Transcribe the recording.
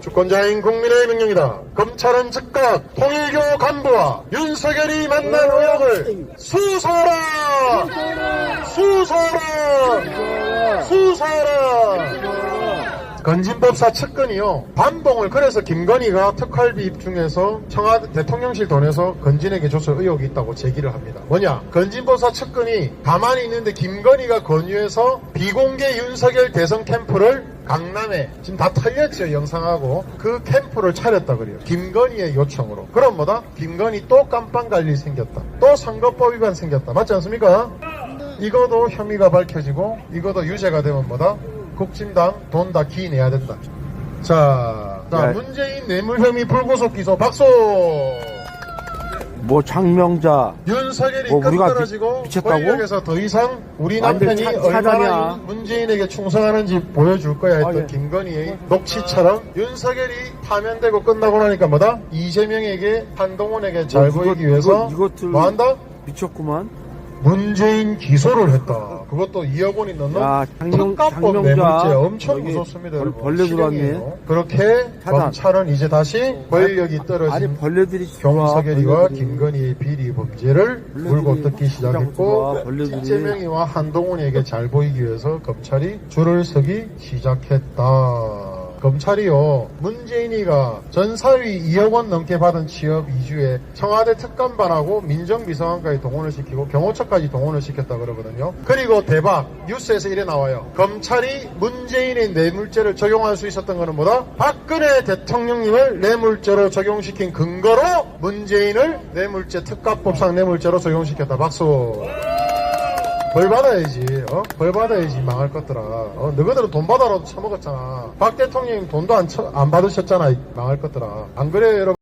주권자인 국민의 명령이다. 검찰은 즉각 통일교 간부와 윤석열이 만난 의혹을 수사하라! 수사하라! 수사하라! 건진법사 측근이요. 반봉을 그래서 김건희가 특활비 중에서 청와대 대통령실 돈에서 건진에게 줬을 의혹이 있다고 제기를 합니다. 뭐냐? 건진법사 측근이 가만히 있는데 김건희가 권유해서 비공개 윤석열 대선 캠프를 강남에 지금 다 털렸죠 영상하고. 그 캠프를 차렸다 그래요. 김건희의 요청으로. 그럼 뭐다? 김건희 또 깜빵 갈 일이 생겼다. 또 선거법 위반 생겼다. 맞지 않습니까? 이거도 혐의가 밝혀지고 이거도 유죄가 되면 뭐다 국진당 돈다 기내야 된다 자, 자 네. 문재인 뇌물 혐의 불구속 기소 박수 뭐 장명자 윤석열이 뭐 우리가 끝떨어지고 미- 미쳤다고? 권력에서 더 이상 우리 남편이 차- 얼마나 문재인에게 충성하는지 보여줄 거야 했던 아, 예. 김건희의 녹취처럼 윤석열이 파면되고 끝나고 나니까 뭐다? 이재명에게 한동훈에게 잘뭐 보이기 위해서 이것- 이것들- 뭐 한다? 미쳤구만. 문재인 기소를 했다. 그것도 2억 원이 넘는 특가법. 뇌물죄 엄청 무섭습니다. 벌-. 벌레 들어왔네. 그렇게 차단. 검찰은 이제 다시 권력이 아니 떨어진 벌레들이 경석열이와 벌레들이. 김건희의 비리 범죄를 물고 뜯기 시작했고. 이재명이와 한동훈에게 잘 보이기 위해서 검찰이 줄을 서기 시작했다. 검찰이요 문재인이가 전사위 2억 원 넘게 받은 취업 이주에 청와대 특감반하고 민정비서관까지 동원을 시키고 경호처까지 동원을 시켰다 그러거든요. 그리고 대박 뉴스에서 이래 나와요. 검찰이 문재인의 뇌물죄를 적용할 수 있었던 거는 뭐다? 박근혜 대통령님을 뇌물죄로 적용시킨 근거로 문재인을 뇌물죄 특가법상 뇌물죄로 적용시켰다. 박수. 벌 받아야지, 어? 벌 받아야지, 망할 것들아. 어, 너희들은 돈 받아라도 처먹었잖아. 박 대통령 돈도 안, 쳐- 안 받으셨잖아, 이 망할 것들아. 안 그래요, 여러분?